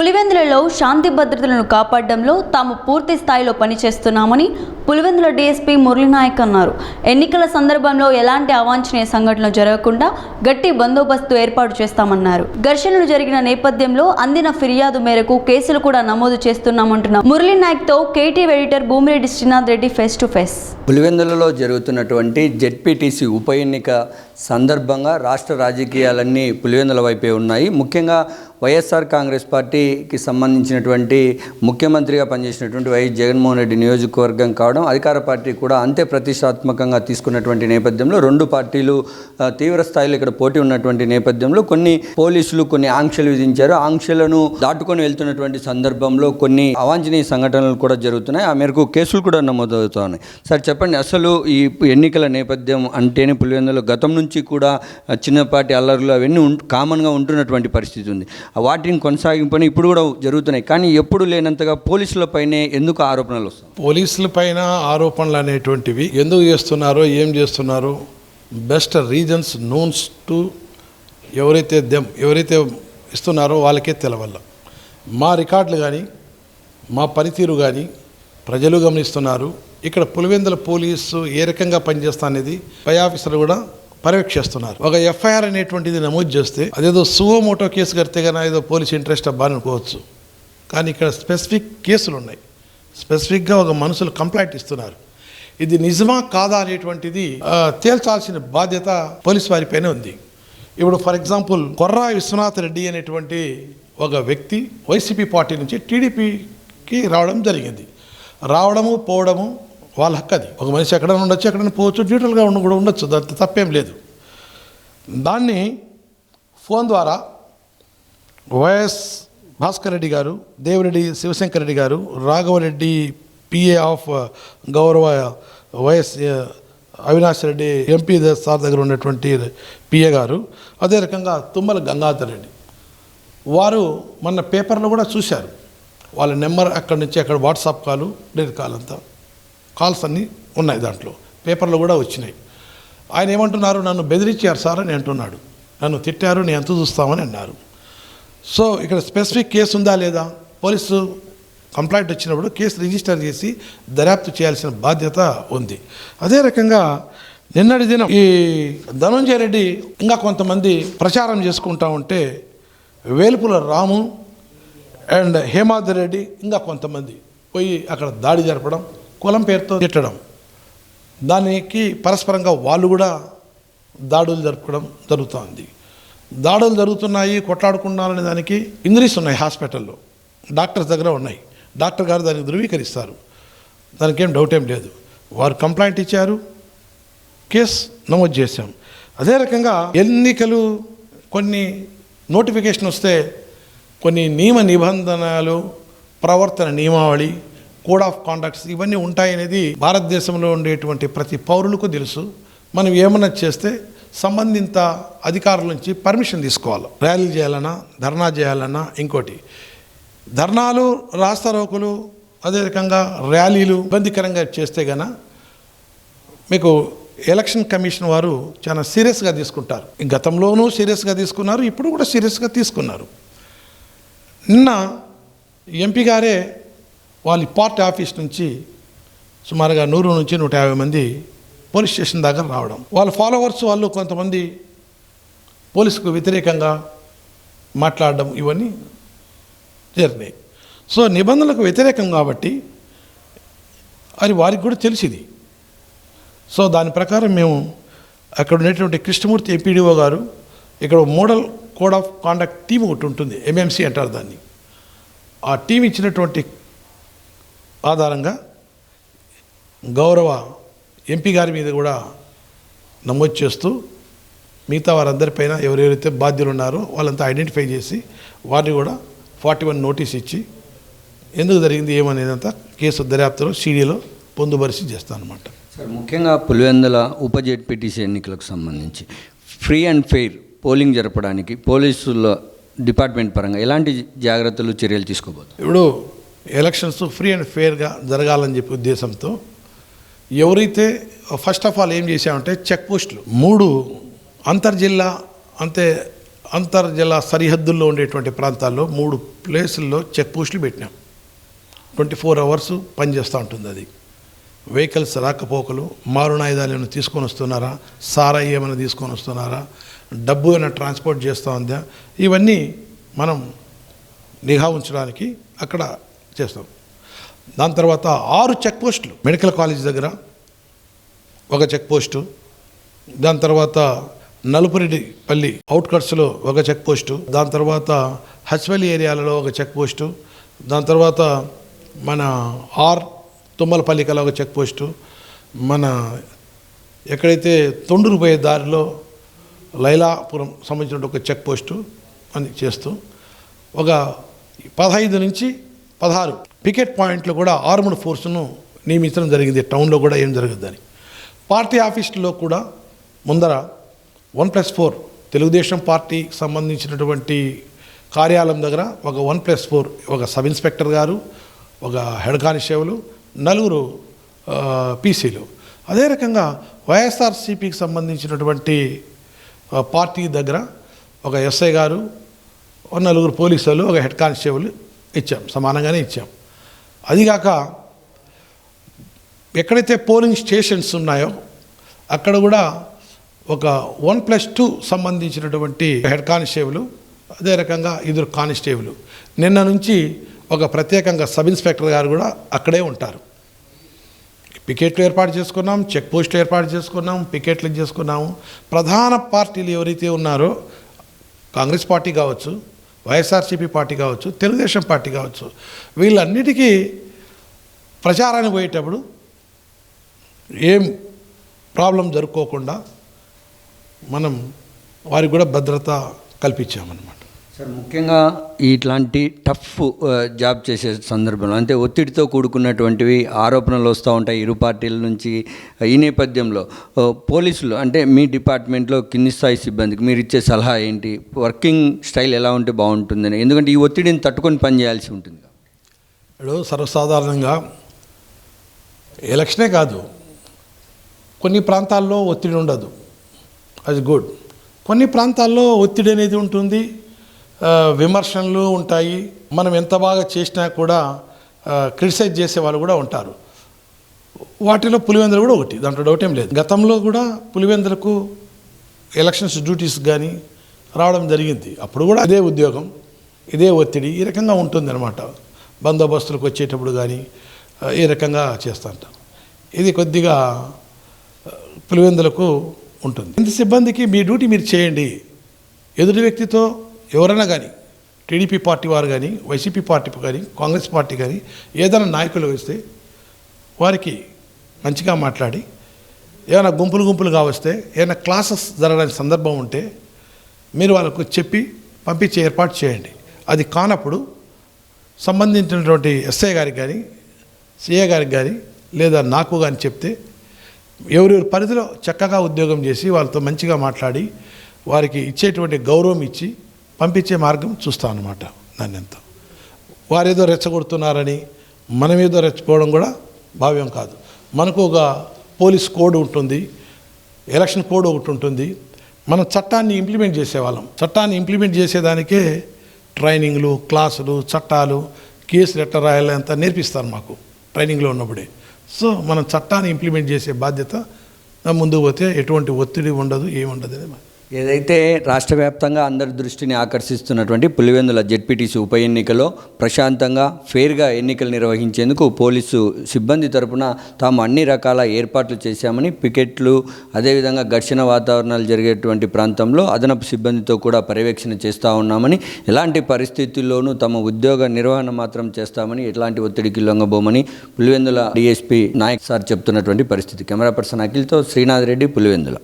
పులివెందులలో శాంతి భద్రతలను కాపాడడంలో తాము పూర్తి స్థాయిలో పనిచేస్తున్నామని పులివెందుల డీఎస్పీ మురళీనాయక్ అన్నారు. ఎన్నికల సందర్భంలో ఎలాంటి అవాంఛనీయ సంఘటనలు జరగకుండా గట్టి బందోబస్తు ఏర్పాటు చేస్తామన్నారు. ఘర్షణలు జరిగిన నేపథ్యంలో అందిన ఫిర్యాదు మేరకు కేసులు కూడా నమోదు చేస్తున్నామంటున్న మురళీనాయక్తో KT editor Bhumireddy Srinath Reddy face to face. పులివెందులలో జరుగుతున్నటువంటి జెడ్పీటీసీ ఉప ఎన్నిక సందర్భంగా రాష్ట్ర రాజకీయాలన్నీ పులివెందుల వైపే ఉన్నాయి. ముఖ్యంగా వైఎస్ఆర్ కాంగ్రెస్ పార్టీకి సంబంధించినటువంటి ముఖ్యమంత్రిగా పనిచేసినటువంటి వైఎస్ జగన్మోహన్ రెడ్డి నియోజకవర్గం కావడం అధికార పార్టీ కూడా అంతే ప్రతిష్టాత్మకంగా తీసుకున్నటువంటి నేపథ్యంలో రెండు పార్టీలు తీవ్ర స్థాయిలో ఇక్కడ పోటీ ఉన్నటువంటి నేపథ్యంలో కొన్ని పోలీసులు కొన్ని ఆంక్షలు విధించారు. ఆంక్షలను దాటుకొని వెళ్తున్నటువంటి సందర్భంలో కొన్ని అవాంఛనీయ సంఘటనలు కూడా జరుగుతున్నాయి. ఆ మేరకు కేసులు కూడా నమోదవుతున్నాయి. సార్ చెప్పండి అసలు ఈ ఎన్నికల నేపథ్యం అంటేనే పులివెందులో గతం నుంచి కూడా చిన్నపాటి అల్లర్లు అవన్నీ ఉం కామన్గా ఉంటున్నటువంటి పరిస్థితి ఉంది. వాటిని కొనసాగింపుని ఇప్పుడు కూడా జరుగుతున్నాయి. కానీ ఎప్పుడు లేనంతగా పోలీసులపైనే ఎందుకు ఆరోపణలు వస్తాయి పోలీసుల పైన ఆరోపణలు అనేటువంటివి ఎందుకు చేస్తున్నారో ఏం చేస్తున్నారో బెస్ట్ రీజన్స్ నోన్స్ టు ఎవరైతే దెమ్ ఎవరైతే ఇస్తున్నారో వాళ్ళకే తెలవల్ల. మా రికార్డులు కానీ మా పనితీరు కానీ ప్రజలు గమనిస్తున్నారు. ఇక్కడ పులివెందుల పోలీసు ఏ రకంగా పనిచేస్తా అనేది పై ఆఫీసర్ కూడా పర్యవేక్షిస్తున్నారు. ఒక ఎఫ్ఐఆర్ అనేటువంటిది నమోదు చేస్తే అదేదో సువో మోటో కేసు కడితే కానీ ఏదో పోలీస్ ఇంట్రెస్ట్ అబ్బాని అనుకోవచ్చు. కానీ ఇక్కడ స్పెసిఫిక్ కేసులు ఉన్నాయి. స్పెసిఫిక్గా ఒక మనుషులు కంప్లైంట్ ఇస్తున్నారు. ఇది నిజమా కాదా అనేటువంటిది తేల్చాల్సిన బాధ్యత పోలీస్ వారిపైనే ఉంది. ఇప్పుడు ఫర్ ఎగ్జాంపుల్ కొర్రా విశ్వనాథ్ రెడ్డి అనేటువంటి ఒక వ్యక్తి వైసీపీ పార్టీ నుంచి టీడీపీకి రావడం జరిగింది. రావడము పోవడము వాళ్ళ హక్కు అది. ఒక మనిషి ఎక్కడైనా ఉండొచ్చు ఎక్కడైనా పోవచ్చు డ్యూటల్గా ఉండ కూడా ఉండొచ్చు. దాంట్లో తప్పేం లేదు. దాన్ని ఫోన్ ద్వారా వైఎస్ భాస్కర్ రెడ్డి గారు దేవిరెడ్డి శివశంకర్ రెడ్డి గారు రాఘవరెడ్డి పిఏ ఆఫ్ గౌరవ YS Avinash Reddy MP sir దగ్గర ఉన్నటువంటి పిఏ గారు అదే రకంగా తుమ్మల గంగాధర్ రెడ్డి. వారు మొన్న పేపర్లో కూడా చూశారు. వాళ్ళ నెంబర్ అక్కడి నుంచి అక్కడ వాట్సాప్ కాలు లేదు కాల్ అంతా కాల్స్ అన్నీ ఉన్నాయి దాంట్లో. పేపర్లో కూడా వచ్చినాయి. ఆయన ఏమంటున్నారు? నన్ను బెదిరించారు సార్ అని అంటున్నాడు. నన్ను తిట్టారు నేను ఎంత చూస్తామని అన్నారు. సో ఇక్కడ స్పెసిఫిక్ కేసు ఉందా లేదా? పోలీసు కంప్లైంట్ వచ్చినప్పుడు కేసు రిజిస్టర్ చేసి దర్యాప్తు చేయాల్సిన బాధ్యత ఉంది. అదే రకంగా నిన్నటి దినం ఈ ధనంజయ రెడ్డి ఇంకా కొంతమంది ప్రచారం చేసుకుంటా ఉంటే వేలుపుల రాము అండ్ హేమాద్రి రెడ్డి ఇంకా కొంతమంది పోయి అక్కడ దాడి జరపడం కులం పేరుతో తిట్టడం. దానికి పరస్పరంగా వాళ్ళు కూడా దాడులు జరుపుకోవడం జరుగుతోంది. దాడులు జరుగుతున్నాయి కొట్లాడుకున్నారనే దానికి ఇంజరీస్ ఉన్నాయి హాస్పిటల్లో. డాక్టర్స్ దగ్గర ఉన్నాయి. డాక్టర్ గారు దానికి ధృవీకరిస్తారు. దానికి ఏం డౌట్ ఏం లేదు. వారు కంప్లైంట్ ఇచ్చారు. కేసు నమోదు చేశాం. అదే రకంగా ఎన్నికలు కొన్ని నోటిఫికేషన్ వస్తే కొన్ని నియమ నిబంధనలు ప్రవర్తన నియమావళి కోడ్ ఆఫ్ కాండక్ట్స్ ఇవన్నీ ఉంటాయనేది భారతదేశంలో ఉండేటువంటి ప్రతి పౌరులకు తెలుసు. మనం ఏమన్నా చేస్తే సంబంధిత అధికారుల నుంచి పర్మిషన్ తీసుకోవాలి. ర్యాలీలు చేయాలన్నా ధర్నా చేయాలన్నా ఇంకోటి. ధర్నాలు రాస్తారోకులు అదే రకంగా ర్యాలీలు ఇబ్బందికరంగా చేస్తే గన మీకు ఎలక్షన్ కమిషన్ వారు చాలా సీరియస్గా తీసుకుంటారు. గతంలోనూ సీరియస్గా తీసుకున్నారు ఇప్పుడు కూడా సీరియస్గా తీసుకున్నారు. నిన్న ఎంపీ గారే వాళ్ళ పార్టీ ఆఫీస్ నుంచి సుమారుగా నూరు నుంచి నూట యాభై మంది పోలీస్ స్టేషన్ దగ్గర రావడం. వాళ్ళ ఫాలోవర్స్ వాళ్ళు కొంతమంది పోలీసుకు వ్యతిరేకంగా మాట్లాడడం ఇవన్నీ జరిగినాయి. సో నిబంధనలకు వ్యతిరేకం కాబట్టి అది వారికి కూడా తెలిసింది. సో దాని ప్రకారం మేము అక్కడ ఉండేటువంటి కృష్ణమూర్తి ఎంపీడీఓ గారు ఇక్కడ model code of conduct team ఒకటి ఉంటుంది ఎంఎంసీ అంటారు దాన్ని. ఆ టీం ఇచ్చినటువంటి ఆధారంగా గౌరవ ఎంపీ గారి మీద కూడా నమోదు చేస్తూ మిగతా వారందరిపైన ఎవరెవరైతే బాధ్యులు ఉన్నారో వాళ్ళంతా ఐడెంటిఫై చేసి వారిని కూడా ఫార్టీ వన్ నోటీస్ ఇచ్చి ఎందుకు జరిగింది ఏమనేదంతా కేసు దర్యాప్తులో సీడీలో పొందుపరిచి చేస్తాను అనమాట సార్ ముఖ్యంగా పులివెందుల ఉప జెడ్పీటీసీ ఎన్నికలకు సంబంధించి ఫ్రీ అండ్ ఫెయిర్ పోలింగ్ జరపడానికి పోలీసుల డిపార్ట్మెంట్ పరంగా ఎలాంటి జాగ్రత్తలు చర్యలు తీసుకోబోతున్నారు? ఇప్పుడు ఎలక్షన్స్ ఫ్రీ అండ్ ఫెయిర్గా జరగాలని చెప్పి ఉద్దేశంతో ఎవరైతే ఫస్ట్ ఆఫ్ ఆల్ ఏం చేశామంటే చెక్ పోస్టులు. మూడు అంతర్జిల్లా అంతే అంతర్జల సరిహద్దుల్లో ఉండేటువంటి ప్రాంతాల్లో మూడు ప్లేసుల్లో చెక్ పోస్టులు పెట్టినాం. ట్వంటీ ఫోర్ అవర్స్ పనిచేస్తూ ఉంటుంది అది. వెహికల్స్ రాకపోకలు మారుణాయుధాలు ఏమైనా తీసుకొని వస్తున్నారా సారా ఏమైనా తీసుకొని వస్తున్నారా డబ్బు ఏమైనా ట్రాన్స్పోర్ట్ చేస్తూ ఉందా ఇవన్నీ మనం నిఘా ఉంచడానికి అక్కడ చేస్తాం. దాని తర్వాత ఆరు చెక్ పోస్టులు. మెడికల్ కాలేజ్ దగ్గర ఒక చెక్ పోస్టు. దాని తర్వాత నలుపురెడ్డిపల్లి అవుట్కట్స్లో ఒక చెక్ పోస్టు. దాని తర్వాత హస్వెల్లి ఏరియాలలో ఒక చెక్ పోస్టు. దాని తర్వాత మన ఆర్ తుమ్మలపల్లి కల ఒక చెక్ పోస్టు. మన ఎక్కడైతే తొండూరు పోయే దారిలో లైలాపురం సంబంధించిన ఒక చెక్ పోస్టు అని చేస్తూ ఒక పదహైదు నుంచి పదహారు. పికెట్ పాయింట్లు కూడా ఆర్మ్డ్ ఫోర్స్ను నియమించడం జరిగింది. టౌన్లో కూడా ఏం జరగద్దని పార్టీ ఆఫీసులో కూడా ముందర వన్ ప్లస్ ఫోర్ తెలుగుదేశం పార్టీకి సంబంధించినటువంటి కార్యాలయం దగ్గర ఒక వన్ ప్లస్ ఫోర్ ఒక సబ్ ఇన్స్పెక్టర్ గారు ఒక హెడ్ కానిస్టేబుల్ నలుగురు పీసీలు. అదే రకంగా వైఎస్ఆర్సీపీకి సంబంధించినటువంటి పార్టీ దగ్గర ఒక ఎస్ఐ గారు ఒక నలుగురు పోలీసులు ఒక హెడ్ కానిస్టేబుల్ ఇచ్చాం సమానంగానే ఇచ్చాం. అదిగాక ఎక్కడైతే పోలింగ్ స్టేషన్స్ ఉన్నాయో అక్కడ కూడా ఒక వన్ ప్లస్ టూ సంబంధించినటువంటి హెడ్ కానిస్టేబుల్ అదే రకంగా ఇద్దరు కానిస్టేబుల్. నిన్న నుంచి ఒక ప్రత్యేకంగా సబ్ ఇన్స్పెక్టర్ గారు కూడా అక్కడే ఉంటారు. పికెట్లు ఏర్పాటు చేసుకున్నాం చెక్ పోస్ట్ ఏర్పాటు చేసుకున్నాం పికెట్లు చేసుకున్నాము. ప్రధాన పార్టీలు ఎవరైతే ఉన్నారో కాంగ్రెస్ పార్టీ కావచ్చు వైఎస్ఆర్సీపీ పార్టీ కావచ్చు తెలుగుదేశం పార్టీ కావచ్చు వీళ్ళన్నిటికీ ప్రచారానికి పోయేటప్పుడు ఏం ప్రాబ్లం జరుపుకోకుండా మనం వారికి కూడా భద్రత కల్పించామన్నమాట. సార్ ముఖ్యంగా ఇట్లాంటి టఫ్ జాబ్ చేసే సందర్భంలో అంటే ఒత్తిడితో కూడుకున్నటువంటివి ఆరోపణలు వస్తూ ఉంటాయి ఇరు పార్టీల నుంచి ఈ నేపథ్యంలో. పోలీసులు అంటే మీ డిపార్ట్మెంట్లో కింది స్థాయి సిబ్బందికి మీరు ఇచ్చే సలహా ఏంటి? వర్కింగ్ స్టైల్ ఎలా ఉంటే బాగుంటుందని? ఎందుకంటే ఈ ఒత్తిడిని తట్టుకొని పనిచేయాల్సి ఉంటుంది ఇప్పుడు సర్వసాధారణంగా ఎలక్షనే కాదు. కొన్ని ప్రాంతాల్లో ఒత్తిడి ఉండదు. అది గుడ్. కొన్ని ప్రాంతాల్లో ఒత్తిడి అనేది ఉంటుంది. విమర్శలు విమర్శనలు ఉంటాయి. మనం ఎంత బాగా చేసినా కూడా క్రిటిసైజ్ చేసే వాళ్ళు కూడా ఉంటారు. వాటిలో పులివెందులు కూడా ఒకటి దాంట్లో డౌట్ ఏం లేదు. గతంలో కూడా పులివెందులకు ఎలక్షన్స్ డ్యూటీస్ కానీ రావడం జరిగింది. అప్పుడు కూడా అదే ఉద్యోగం ఇదే ఒత్తిడి ఈ రకంగా ఉంటుంది అనమాట బందోబస్తులకు వచ్చేటప్పుడు కానీ ఈ రకంగా చేస్తుంటాం. ఇది కొద్దిగా పులివెందులకు ఉంటుంది. ఇంత సిబ్బందికి మీ డ్యూటీ మీరు చేయండి. ఎదుటి వ్యక్తితో ఎవరైనా కానీ టీడీపీ పార్టీ వారు కానీ వైసీపీ పార్టీ కానీ కాంగ్రెస్ పార్టీ కానీ ఏదైనా నాయకులు వస్తే వారికి మంచిగా మాట్లాడి ఏమైనా గుంపులు గుంపులుగా వస్తే ఏమైనా క్లాసెస్ జరగడానికి సందర్భం ఉంటే మీరు వాళ్ళకు చెప్పి పంపించే ఏర్పాటు చేయండి. అది కానప్పుడు సంబంధించినటువంటి ఎస్ఐ గారికి కానీ సిఏ గారికి కానీ లేదా నాకు కానీ చెప్తే ఎవరెవరి పరిధిలో చక్కగా ఉద్యోగం చేసి వాళ్ళతో మంచిగా మాట్లాడి వారికి ఇచ్చేటువంటి గౌరవం ఇచ్చి పంపించే మార్గం చూస్తాం అన్నమాట దాన్ని ఎంత వారేదో రెచ్చగొడుతున్నారని మనం ఏదో రెచ్చపోవడం కూడా భావ్యం కాదు. మనకు ఒక పోలీస్ కోడ్ ఉంటుంది ఎలక్షన్ కోడ్ ఒకటి ఉంటుంది. మనం చట్టాన్ని ఇంప్లిమెంట్ చేసేవాళ్ళం. చట్టాన్ని ఇంప్లిమెంట్ చేసేదానికే ట్రైనింగ్లు క్లాసులు చట్టాలు కేసులు ఎట్లా రాయాలి అంతా నేర్పిస్తారు మాకు ట్రైనింగ్లో ఉన్నప్పుడే. సో మనం చట్టాన్ని ఇంప్లిమెంట్ చేసే బాధ్యత ముందుకు పోతే ఎటువంటి ఒత్తిడి ఉండదు ఏముండదు అనేది ఏదైతే రాష్ట్ర వ్యాప్తంగా అందరి దృష్టిని ఆకర్షిస్తున్నటువంటి పులివెందుల జెడ్పీటీసీ ఉప ఎన్నికలో ప్రశాంతంగా ఫెయిర్గా ఎన్నికలు నిర్వహించేందుకు పోలీసు సిబ్బంది తరపున తాము అన్ని రకాల ఏర్పాట్లు చేశామని పికెట్లు అదేవిధంగా ఘర్షణ వాతావరణాలు జరిగేటువంటి ప్రాంతంలో అదనపు సిబ్బందితో కూడా పర్యవేక్షణ చేస్తూ ఉన్నామని ఎలాంటి పరిస్థితుల్లోనూ తమ ఉద్యోగ నిర్వహణ మాత్రం చేస్తామని ఎలాంటి ఒత్తిడికి లొంగబోమని పులివెందుల డిఎస్పీ నాయక్ సార్ చెప్తున్నటువంటి పరిస్థితి. కెమెరా పర్సన్ అఖిల్తో శ్రీనాథ్ రెడ్డి పులివెందుల.